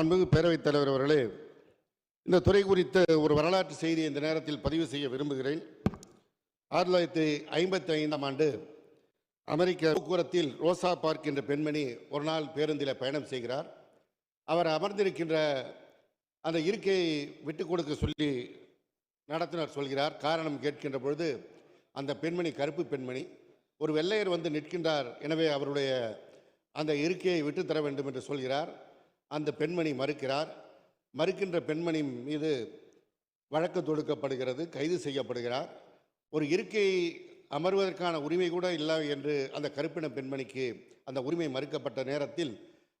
மாண்புமிகு பேரவைத் தலைவர் அவர்களே இந்த துறை குறித்த ஒரு வரலாற்று செய்தியை இந்த நேரத்தில் பதிவு செய்ய விரும்புகிறேன். ஆயிரத்தி தொள்ளாயிரத்தி ஐம்பத்தி ஐந்தாம் ஆண்டு அமெரிக்க போக்குவரத்தில் ரோசா பார்க் என்ற பெண்மணி ஒரு நாள் பேருந்தில் பயணம் செய்கிறார். அவர் அமர்ந்திருக்கின்ற அந்த இருக்கையை விட்டு கொடுக்க சொல்லி நடத்தினர் சொல்கிறார். காரணம் கேட்கின்ற பொழுது அந்த பெண்மணி கருப்பு பெண்மணி ஒரு வெள்ளையர் வந்து நிற்கின்றார். எனவே அவருடைய அந்த இருக்கையை விட்டு தர வேண்டும் என்று சொல்கிறார். அந்த பெண்மணி மறுக்கிறார். மறுக்கின்ற பெண்மணி மீது வழக்கு தொடுக்கப்படுகிறது கைது செய்யப்படுகிறார். ஒரு இருக்கை அமர்வதற்கான உரிமை கூட இல்லை என்று அந்த கருப்பின பெண்மணிக்கு அந்த உரிமை மறுக்கப்பட்ட நேரத்தில்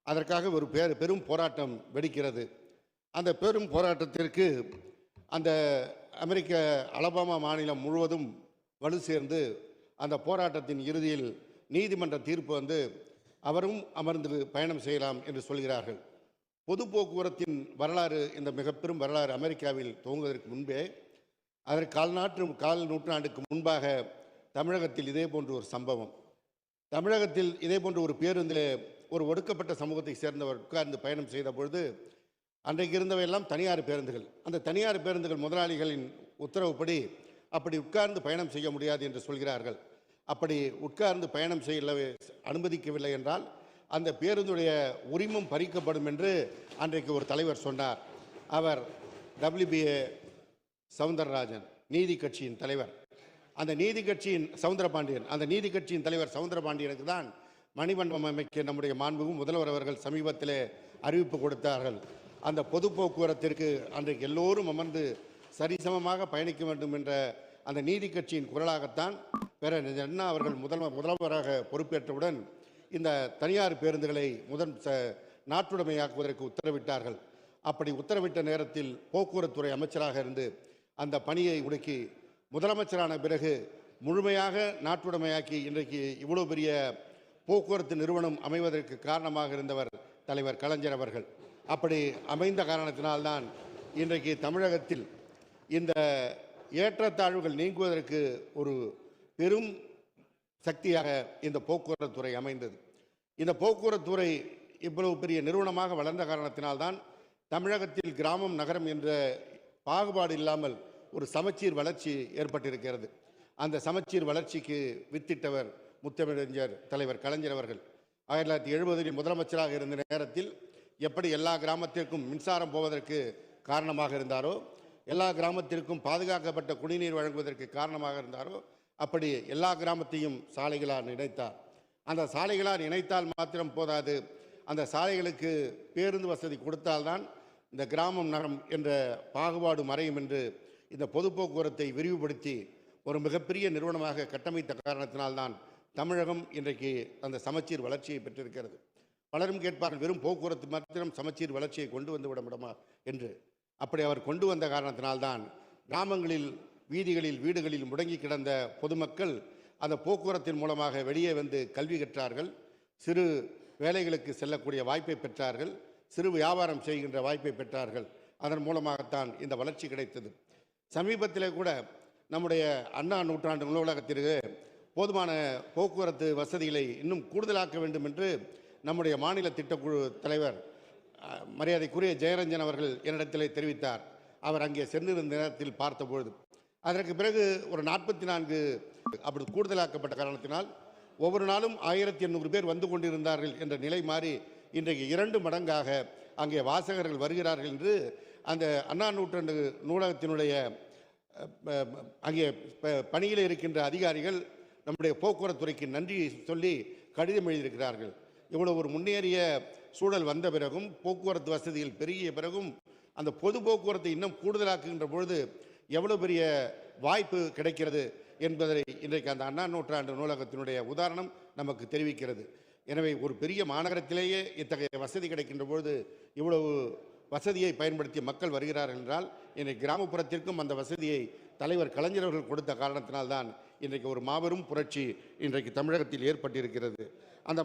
அதற்காக ஒரு பேர் பெரும் போராட்டம் வெடிக்கிறது. அந்த பெரும் போராட்டத்திற்கு அந்த அமெரிக்க அலபாமா மாநிலம் முழுவதும் வலு சேர்ந்து அந்த போராட்டத்தின் இறுதியில் நீதிமன்ற தீர்ப்பு வந்து அவரும் அமர்ந்து பயணம் செய்யலாம் என்று சொல்கிறார்கள். பொது போக்குவரத்தின் வரலாறு இந்த மிக பெரும் வரலாறு அமெரிக்காவில் துவங்குவதற்கு முன்பே அதற்கு கால்நாட்டு கால் நூற்றாண்டுக்கு முன்பாக தமிழகத்தில் இதே போன்ற ஒரு சம்பவம். தமிழகத்தில் இதே போன்ற ஒரு பேருந்தில் ஒரு ஒடுக்கப்பட்ட சமூகத்தை சேர்ந்தவர் உட்கார்ந்து பயணம் செய்த பொழுது அன்றைக்கு இருந்தவையெல்லாம் தனியார் பேருந்துகள். அந்த தனியார் பேருந்துகள் முதலாளிகளின் உத்தரவுப்படி அப்படி உட்கார்ந்து பயணம் செய்ய முடியாது என்று சொல்கிறார்கள். அப்படி உட்கார்ந்து பயணம் செய்ய அனுமதிக்கவில்லை என்றால் அந்த பேருந்துடைய உரிமம் பறிக்கப்படும் என்று அன்றைக்கு ஒரு தலைவர் சொன்னார். அவர் டபிள்யூபிஏ சவுந்தரராஜன் நீதி கட்சியின் தலைவர். அந்த நீதி கட்சியின் சவுந்தரபாண்டியன் அந்த நீதி கட்சியின் தலைவர் சவுந்தரபாண்டியனுக்கு தான் மணிமண்டபம் அமைக்க நம்முடைய மாண்புகும் முதல்வர் அவர்கள் சமீபத்திலே அறிவிப்பு கொடுத்தார்கள். அந்த பொது போக்குவரத்திற்கு அன்றைக்கு எல்லோரும் அமர்ந்து சரிசமமாக பயணிக்க வேண்டும் என்ற அந்த நீதி கட்சியின் குரலாகத்தான் பேர அண்ணா அவர்கள் முதல்வர் முதல்வராக பொறுப்பேற்றவுடன் இந்த தனியார் பேருந்துகளை முதன் ச நாட்டுடைமையாக்குவதற்கு உத்தரவிட்டார்கள். அப்படி உத்தரவிட்ட நேரத்தில் போக்குவரத்துறை அமைச்சராக இருந்து அந்த பணியை உடுக்கி முதலமைச்சரான பிறகு முழுமையாக நாட்டுடைமையாக்கி இன்றைக்கு இவ்வளோ பெரிய போக்குவரத்து நிறுவனம் அமைவதற்கு காரணமாக இருந்தவர் தலைவர் கலைஞர் அவர்கள். அப்படி அமைந்த காரணத்தினால்தான் இன்றைக்கு தமிழகத்தில் இந்த ஏற்றத்தாழ்வுகள் நீங்குவதற்கு ஒரு பெரும் சக்தியாக இந்த போக்குவரத்து துறை அமைந்தது. இந்த போக்குவரத்து துறை இவ்வளவு பெரிய நிறுவனமாக வளர்ந்த காரணத்தினால்தான் தமிழகத்தில் கிராமம் நகரம் என்ற பாகுபாடு இல்லாமல் ஒரு சமச்சீர் வளர்ச்சி ஏற்பட்டிருக்கிறது. அந்த சமச்சீர் வளர்ச்சிக்கு வித்திட்டவர் முத்தமிழறிஞர் தலைவர் கலைஞர் அவர்கள். ஆயிரத்தி தொள்ளாயிரத்தி எழுபதில் முதலமைச்சராக இருந்த நேரத்தில் எப்படி எல்லா கிராமத்திற்கும் மின்சாரம் போவதற்கு காரணமாக இருந்தாரோ எல்லா கிராமத்திற்கும் பாதுகாக்கப்பட்ட குடிநீர் வழங்குவதற்கு காரணமாக இருந்தாரோ அப்படி எல்லா கிராமத்தையும் சாலைகளால் இணைத்தார் அந்த சாலைகளால் இணைத்தால் மாத்திரம் போதாது. அந்த சாலைகளுக்கு பேருந்து வசதி கொடுத்தால்தான் இந்த கிராமம் நகரம் என்ற பாகுபாடு மறையும் என்று இந்த பொது போக்குவரத்தை விரிவுபடுத்தி ஒரு மிகப்பெரிய நிறுவனமாக கட்டமைத்த காரணத்தினால்தான் தமிழகம் இன்றைக்கு அந்த சமச்சீர் வளர்ச்சியை பெற்றிருக்கிறது. பலரும் கேட்பார்கள் வெறும் போக்குவரத்து மாத்திரம் சமச்சீர் வளர்ச்சியை கொண்டு வந்து விட முடியுமா? என்று. அப்படி அவர் கொண்டு வந்த காரணத்தினால்தான் கிராமங்களில் வீதிகளில் வீடுகளில் முடங்கி கிடந்த பொதுமக்கள் அந்த போக்குவரத்தின் மூலமாக வெளியே வந்து கல்வி கற்றார்கள். சிறு வேலைகளுக்கு செல்லக்கூடிய வாய்ப்பை பெற்றார்கள். சிறு வியாபாரம் செய்கின்ற வாய்ப்பை பெற்றார்கள். அதன் மூலமாகத்தான் இந்த வளர்ச்சி கிடைத்தது. சமீபத்திலே கூட நம்முடைய அண்ணா நூற்றாண்டு நூலகத்திற்கு போதுமான போக்குவரத்து வசதிகளை இன்னும் கூடுதலாக்க வேண்டும் என்று நம்முடைய மாநில திட்டக்குழு தலைவர் மரியாதைக்குரிய ஜெயரஞ்சன் அவர்கள் என்னிடத்திலே தெரிவித்தார். அவர் அங்கே சென்றிருந்த நேரத்தில் பார்த்தபொழுது அதற்கு பிறகு ஒரு நாற்பத்தி நான்கு அப்படி கூடுதலாக்கப்பட்ட காரணத்தினால் ஒவ்வொரு நாளும் ஆயிரத்தி எண்ணூறு பேர் வந்து கொண்டிருந்தார்கள் என்ற நிலை மாறி இன்றைக்கு இரண்டு மடங்காக அங்கே வாசகர்கள் வருகிறார்கள் என்று அந்த அண்ணா நூற்றாண்டு நூலகத்தினுடைய அங்கே ப- பணியில் இருக்கின்ற அதிகாரிகள் நம்முடைய போக்குவரத்துறைக்கு நன்றி சொல்லி கடிதம் எழுதியிருக்கிறார்கள். இவ்வளோ ஒரு முன்னேறிய சூழல் வந்த பிறகும் போக்குவரத்து வசதிகள் பெருகிய பிறகும் அந்த பொது போக்குவரத்தை இன்னும் கூடுதலாக்குகின்ற பொழுது எவ்வளவு பெரிய வாய்ப்பு கிடைக்கிறது என்பதை இன்றைக்கு அந்த அண்ணா நூற்றாண்டு நூலகத்தினுடைய உதாரணம் நமக்கு தெரிவிக்கிறது. எனவே ஒரு பெரிய மாநகரத்திலேயே இத்தகைய வசதி கிடைக்கின்ற பொழுது இவ்வளவு வசதியை பயன்படுத்தி மக்கள் வருகிறார்கள் என்றால் இன்றைக்கு கிராமப்புறத்திற்கும் அந்த வசதியை தலைவர் கலைஞரவர்கள் கொடுத்த காரணத்தினால்தான் இன்றைக்கு ஒரு மாபெரும் புரட்சி இன்றைக்கு தமிழகத்தில் ஏற்பட்டிருக்கிறது. அந்த